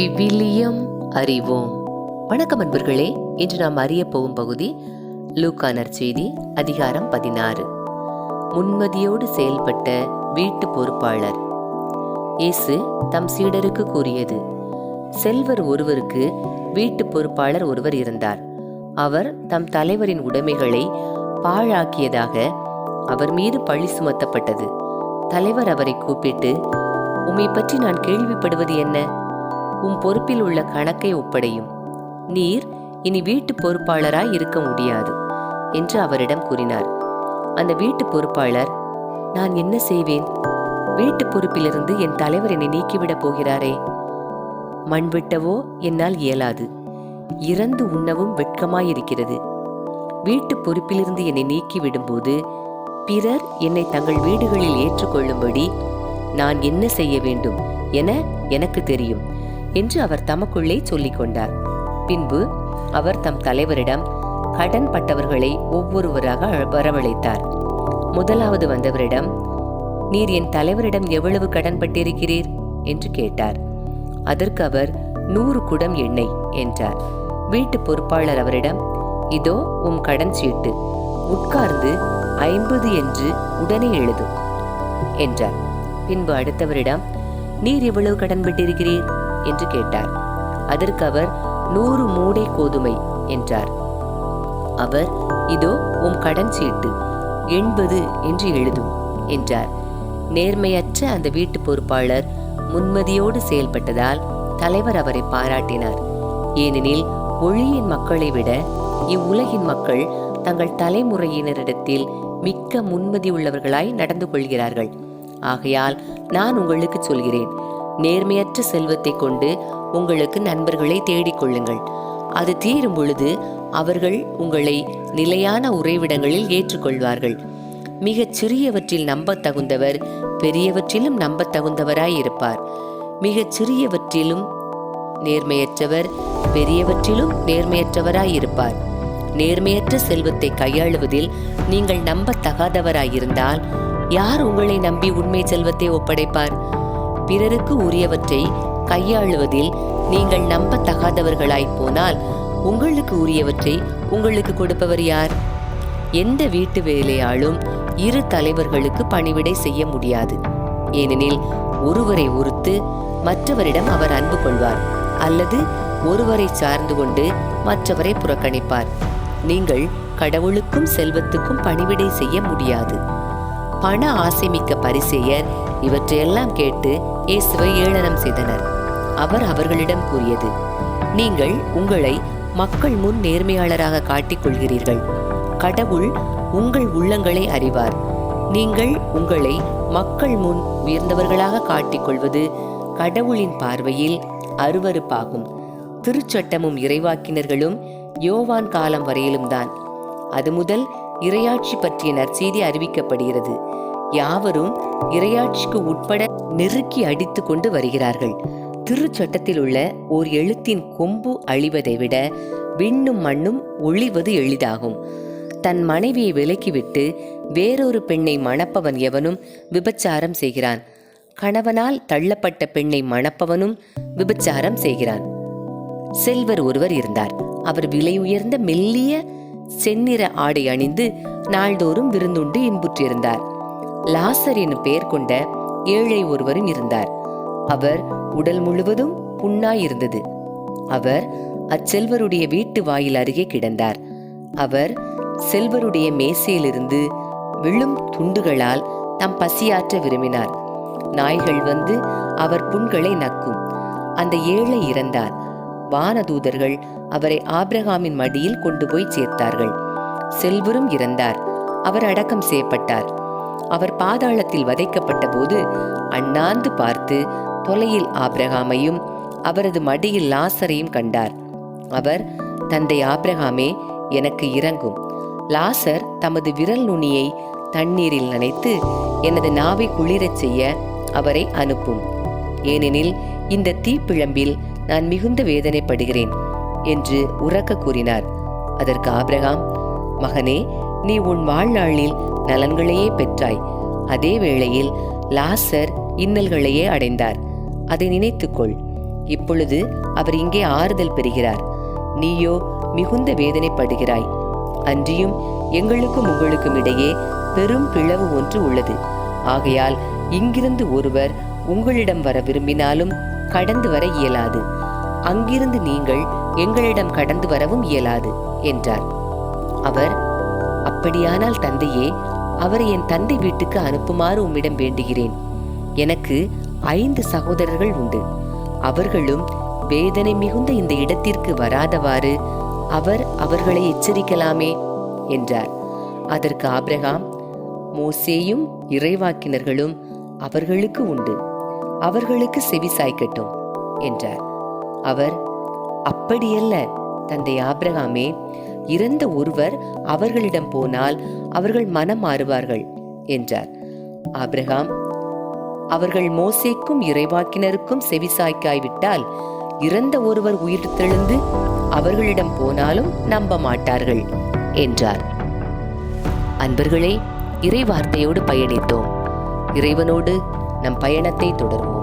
விவிலியம் அறிவோம். வணக்கம் அன்பர்களே இன்று நாம் அறிய போகும் பகுதி லூக்கானர் செய்தி அதிகாரம் பதினாறு. முன்மதியோடு செயல்பட்ட வீட்டு பொறுப்பாளர். இயேசு தம் சீடருக்கு கூறியது செல்வர் ஒருவருக்கு வீட்டு பொறுப்பாளர் ஒருவர் இருந்தார். அவர் தம் தலைவரின் உடைமைகளை பாழாக்கியதாக அவர் மீது பழி சுமத்தப்பட்டது. தலைவர் அவரை கூப்பிட்டு உம்மை பற்றி நான் கேள்விப்படுவது என்ன? உம் பொறுப்பில் உள்ள கணக்கை ஒப்படையும். நீர் இனி வீட்டு பொறுப்பாளராய் இருக்க முடியாது என்று அவரிடம் கூறினார். அந்த வீட்டு பொறுப்பாளர் நான் என்ன செய்வேன்? வீட்டு பொறுப்பிலிருந்து என் தலைவர் என்னை நீக்கிவிடப் போகிறாரே. மண் விட்டவோ என்னால் இயலாது. இறந்து உண்ணவும் வெட்கமாயிருக்கிறது. வீட்டு பொறுப்பிலிருந்து என்னை நீக்கி விடும்போது பிறர் என்னை தங்கள் வீடுகளில் ஏற்றுக்கொள்ளும்படி நான் என்ன செய்ய வேண்டும் என எனக்கு தெரியும். என்று அவர் தமக்குள்ளே சொல்லிக் கொண்டார். பின்பு அவர் தம் தலைவரிடம் கடன் பட்டவர்களை ஒவ்வொருவராக வரவழைத்தார். முதலாவது வந்தவரிடம் நீர் என் தலைவரிடம் எவ்வளவு கடன் பட்டிருக்கிறீர்? என்று கேட்டார். அதற்கு அவர் நூறு குடம் எண்ணெய் என்றார். வீட்டு பொறுப்பாளர் அவரிடம் இதோ உம் கடன் சீட்டு உட்கார்ந்து ஐம்பது என்று உடனே எழுதும் என்றார். பின்பு அடுத்தவரிடம் நீர் எவ்வளவு கடன் பட்டிருக்கிறீர்? என்று கேட்டார். அதற்கு அவர் நூறு மூடை கோதுமை என்றார். அவர் இதோ உம் கடன் சீட்டு எண்பது என்று எழுதும் என்றார். நேர்மையற்ற அந்த வீட்டு பொறுப்பாளர் முன்மதியோடு செயல்பட்டதால் தலைவர் அவரை பாராட்டினார். ஏனெனில் ஒளியின் மக்களை விட இவ்வுலகின் மக்கள் தங்கள் தலைமுறையினரிடத்தில் மிக்க முன்மதி உள்ளவர்களாய் நடந்து கொள்கிறார்கள். ஆகையால் நான் உங்களுக்கு சொல்கிறேன் நேர்மையற்ற செல்வத்தை கொண்டு உங்களுக்கு நண்பர்களை தேடிக்கொள்ளுங்கள் அது தீரும் பொழுது அவர்கள் உங்களை நிலையான உறைவிடங்களில் ஏற்றுக்கொள்வார்கள். மிகச் சிறியவற்றில் நம்பத் தகுந்தவர் பெரியவற்றிலும் நம்பத் தகுந்தவராயிருப்பார் மிகச் சிறியவற்றிலும் நேர்மையற்றவர் பெரியவற்றிலும் நேர்மையற்றவராய் இருப்பார். நேர்மையற்ற செல்வத்தை கையாளுவதில் நீங்கள் நம்பத்தகாதவராயிருந்தால் யார் உங்களை நம்பி உண்மை செல்வத்தை ஒப்படைப்பார்? பிறருக்கு உரியவற்றை கையாளுவதில் நீங்கள் நம்பத்தகாதவர்களாய் போனால் உங்களுக்கு உரியவற்றை உங்களுக்கு கொடுப்பவர் யார்? எந்த வீட்டு வேலையாலும் இரு தலைவர்களுக்கு பணிவிடை செய்ய முடியாது. ஏனெனில் ஒருவரை ஒருத்து மற்றவரிடம் அவர் அன்பு கொள்வார் அல்லது ஒருவரை சார்ந்து கொண்டு மற்றவரை புறக்கணிப்பார். நீங்கள் கடவுளுக்கும் செல்வத்துக்கும் பணிவிடை செய்ய முடியாது. பண ஆசைமிக்க பரிசெயர் இவற்றையெல்லாம் கேட்டு இயேசுவை ஏளனம் செய்தனர். அவர் அவர்களிடம் கூறியது நீங்கள் உங்களை மக்கள் முன் நேர்மையாளராக காட்டிக் கொள்கிறீர்கள் கடவுள் உங்கள் உள்ளங்களை அறிவார். நீங்கள் உங்களை மக்கள் முன் உயர்ந்தவர்களாக காட்டிக்கொள்வது கடவுளின் பார்வையில் அருவருப்பாகும். திருச்சட்டமும் இறைவாக்கினர்களும் யோவான் காலம் வரையிலும் தான் அது முதல் இரையாட்சி பற்றிய நற்செய்தி அறிவிக்கப்படுகிறது. யாவரும் இரையாட்சிக்கு உட்பட நெருக்கி அடித்து கொண்டு வருகிறார்கள். திருச்சட்டத்தில் உள்ள ஓர் எழுத்தின் கொம்பு அழிவதை விட விண்ணும் மண்ணும் ஒளிவது எளிதாகும். தன் மனைவியை விலக்கிவிட்டு வேறொரு பெண்ணை மணப்பவன் எவனும் விபச்சாரம் செய்கிறான். கணவனால் தள்ளப்பட்ட பெண்ணை மணப்பவனும் விபச்சாரம் செய்கிறான். செல்வர் ஒருவர் இருந்தார். அவர் விலை உயர்ந்த மெல்லிய செந்நிற ஆடை அணிந்து நாள்தோறும் விருந்துண்டு இன்புற்றிருந்தார். லாசர் எனும் பெயர் கொண்ட ஏழை ஒருவரும் இருந்தார். அவர் உடல் முழுவதும் புண்ணாயிருந்தது. அவர் அச்செல்வருடைய வீட்டு வாயில் அருகே கிடந்தார். அவர் செல்வருடைய மேசையிலிருந்து விழும் துண்டுகளால் தம் பசியாற்ற விரும்பினார். நாய்கள் வந்து அவர் புண்களை நக்கும். அந்த ஏழை இறந்தார். வானதூதர்கள் அவரை ஆப்ரஹாமின் மடியில் கொண்டு போய் சேர்த்தார்கள். செல்வரும் இறந்தார். அவர் அடக்கம் செய்யப்பட்டார். அவர் பாதாளத்தில் வதைக்கப்பட்ட போது அண்ணாந்து பார்த்து தொலையில் ஆப்ரகாமையும் அவரது மடியில் லாசரையும் கண்டார். அவர் தந்தை ஆப்ரகாமே எனக்கு இறங்கும். லாசர் தமது விரல் நுனியை தண்ணீரில் நனைத்து எனது நாவை குளிரச் செய்ய அவரை அனுப்பும். ஏனெனில் இந்த தீப்பிழம்பில் நான் மிகுந்த வேதனைப்படுகிறேன் என்று உறக்க கூறினார். அதற்கு ஆபிரகாம் மகனே நீ உன் வாழ்நாளில் நலன்களையே பெற்றாய். அதே வேளையில் லாசர் இன்னல்களையே அடைந்தார். அதை நினைத்துக்கொள். இப்பொழுது அவர் இங்கே ஆறுதல் பெறுகிறார். நீயோ மிகுந்த வேதனைப்படுகிறாய். அன்றியும் எங்களுக்கும் உங்களுக்கும் இடையே பெரும் பிளவு ஒன்று உள்ளது. ஆகையால் இங்கிருந்து ஒருவர் உங்களிடம் வர விரும்பினாலும் கடந்து வர இயலாது. அங்கிருந்து நீங்கள் எங்களிடம் கடந்து வரவும் இயலாது என்றார். அவர் அப்படியானால் தந்தையே அவரை என் தந்தை வீட்டுக்கு அனுப்புமாறு உம்மிடம் வேண்டுகிறேன். எனக்கு ஐந்து சகோதரர்கள் உண்டு. அவர்களும் வேதனை மிகுந்த இந்த இடத்திற்கு வராதவாறு அவர் அவர்களை எச்சரிக்கலாமே என்றார். அதற்கு ஆபிரகாம் மோசேயும் இறைவாக்கினர்களும் அவர்களுக்கு உண்டு. அவர்களுக்கு செவி சாய்க்கட்டும் என்றார். அவர் அப்படியல்ல தந்தை ஆபிரகாமே இறந்த ஒருவர் அவர்களிடம் போனால் அவர்கள் மனம் மாறுவார்கள் என்றார். அப்ரஹாம் அவர்கள் மோசேக்கும் இறைவாக்கினருக்கும் செவிசாய்க்காய்விட்டால் இறந்த ஒருவர் உயிர் தெழுந்து அவர்களிடம் போனாலும் நம்ப மாட்டார்கள் என்றார். அன்பர்களே இறைவார்த்தையோடு பயணித்தோம். இறைவனோடு நம் பயணத்தை தொடர்வோம்.